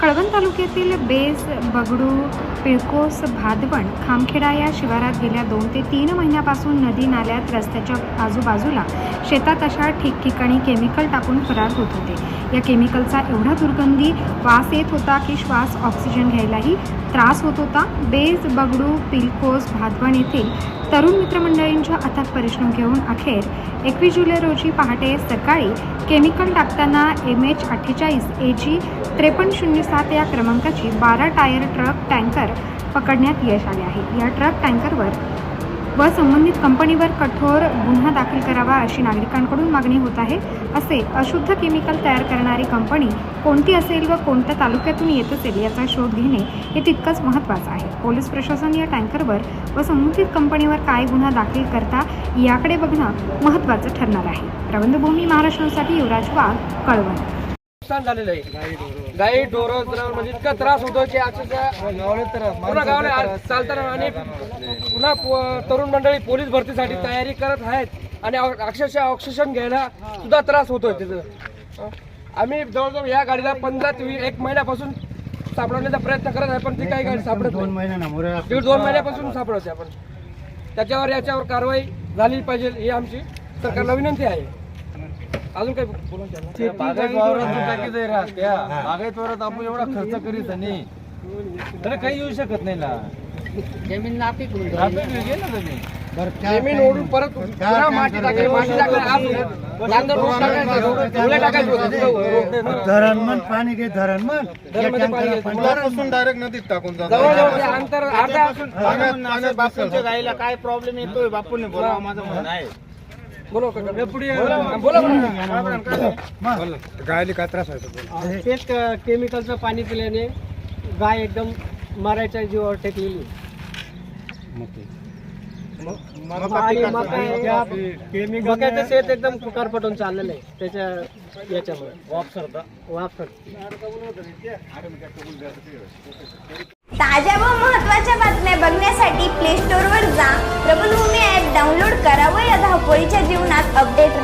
कळवण तालुक्यातील बेस बगडू पिळकोस भादवण खामखेडा या शिवारात गेल्या दोन ते तीन महिन्यापासून नदी नाल्यात रस्त्याच्या आजूबाजूला शेतात अशा ठिकठिकाणी केमिकल टाकून फरार होत होते. या केमिकलचा एवढा दुर्गंधी वास येत होता की श्वास ऑक्सिजन घ्यायलाही त्रास होत होता. बेस बगडू पिलकोस भादवण येथील तरुण मित्रमंडळींच्या अथक परिश्रम घेऊन अखेर एकवीस जुलै रोजी पहाटे सकाळी केमिकल टाकताना एम एच अठ्ठेचाळीस ए जी त्रेपन्न शून्य सात या क्रमांकाची बारा टायर ट्रक टँकर पकडण्यात यश आले आहे. या ट्रक टँकरवर व संबंधित कंपनीवर कठोर गुन्हा दाखल करावा अशी नागरिकांकडून मागणी होत आहे असे अशुद्ध केमिकल तयार करणारी कंपनी कोणती असेल व कोणत्या तालुक्यातून येत असेल याचा शोध घेणे हे तितकंच महत्त्वाचं आहे. पोलीस प्रशासन या टँकरवर व संबंधित कंपनीवर काय गुन्हा दाखल करता याकडे बघणं महत्त्वाचं ठरणार आहे. प्रबंधभूमी महाराष्ट्रासाठी युवराज वाघ कळवण नुकसान झालेलं आहे. गाई ढोरं जनावर म्हणजे इतका त्रास होतो की अक्षरशः पूर्ण गावाला आज चालताना आणि पुन्हा पो- तरुण मंडळी पोलीस भरतीसाठी तयारी करत आहेत आणि ऑ- अक्षरशः ऑक्सिजन घ्यायला सुद्धा त्रास होतोय तिथं. आम्ही जवळजवळ या गाडीला पंधरा ते एक महिन्यापासून सापडवण्याचा प्रयत्न करत आहे पण ती काही गाडी सापडत दोन नाही. महिने ना मोरे दीड दोन महिन्यापासून सापडवते आपण. त्याच्यावर याच्यावर कारवाई झाली पाहिजे ही आमची सरकारला विनंती आहे. अजून बोला. बागायत वावरात बागायत वावरात आपण एवढा खर्च करीत नाही तर काही येऊ शकत नाही ना. जमीन नापीक घे ना तुम्ही जमीन ओढून परत पुन्हा माती टाकायची आज टाकायचा टाकायचे होते पाणी घे धरण मन धरणमध्ये पाणी घे. पुलापासून डायरेक्ट नदीत टाकून जवळजवळ ते अंतर अर्धा काय प्रॉब्लेम येतोय बापूने बोलावं माझं म्हणणं आहे. बोलो. बोला बोला. गायली काय त्रास व्हायचा तेच केमिकलचं पाणी पिल्याने गाय एकदम मरायच्या जीवावर टेकलेली. मक्याचं शेत एकदम कुकार पटून चाललेलं आहे. त्याच्या याच्यामुळे. वापरत ताज्या व महत्त्वाच्या बातम्या बघण्यासाठी प्ले स्टोअरवर जा. प्रबलभूमी ॲप डाउनलोड करा व या धावपळीच्या अपडेट